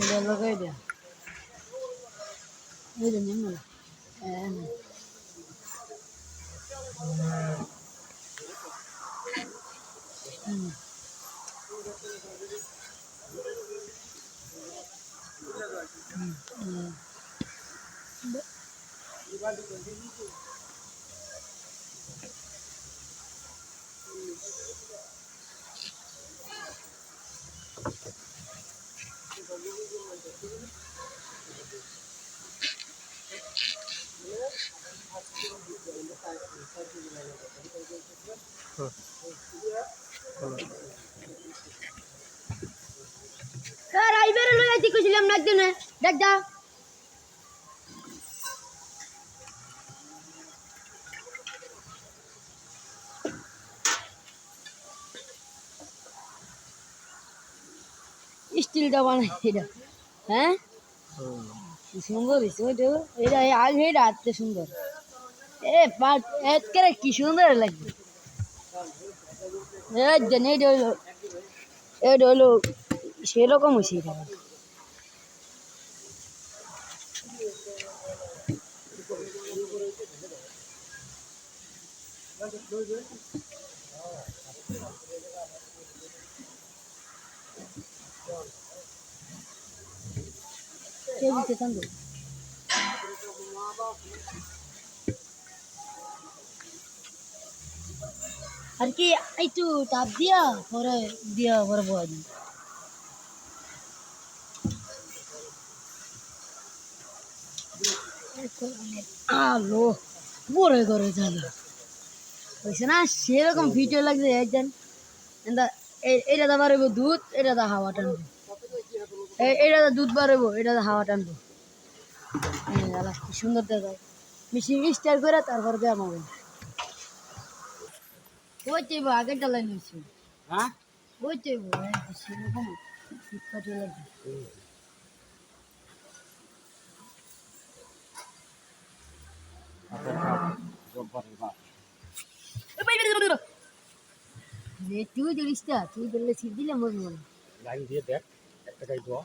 এটা লাগাই দেয়া এই যে নিম্ন হ্যাঁ হুম হুম স্যার আইবার লই আইতে কইছিলাম না দেখ দা। স্টিলটা বানাই এটা। হ্যাঁ? সুন্দর হয়েছে ওইটা এটা আগে এটা আটতে সুন্দর। এ পাট, একেবারে কি সুন্দর লাগবে এই দেন এইটা হইল, এটা হইল সেরকম হয়েছে এটা। কে দিতে আর কি একটু তাপ দিয়া পরে দিয়া পরে বয়া দিন। আলো বড় করে জানো। হয়েছে না সেরকম ভিডিও লাগছে একজন এটা এটা দা বাড়বো দুধ এটা দা হাওয়া টানবো। এটা দা দুধ বাড়বো এটা দা হাওয়া টানবো। কি সুন্দর দেখায়। মিশিং স্টার করে তারপর দেওয়া মাবো ওই চাইব আগের ডালাই নিয়েছি হ্যাঁ? ওই চাইব সেরকম ফিটফাটি লাগবে যে তুই দিলিস তা তুই দিলে ছিপ দিলে মরবো না লাইন দিয়ে দেখ একটা গাই দোয়া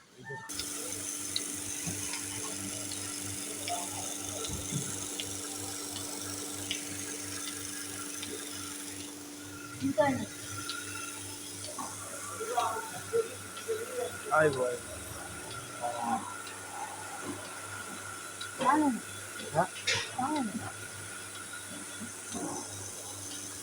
কিন্তু আর না। আই বয় জানো না, হ্যাঁ জানো না।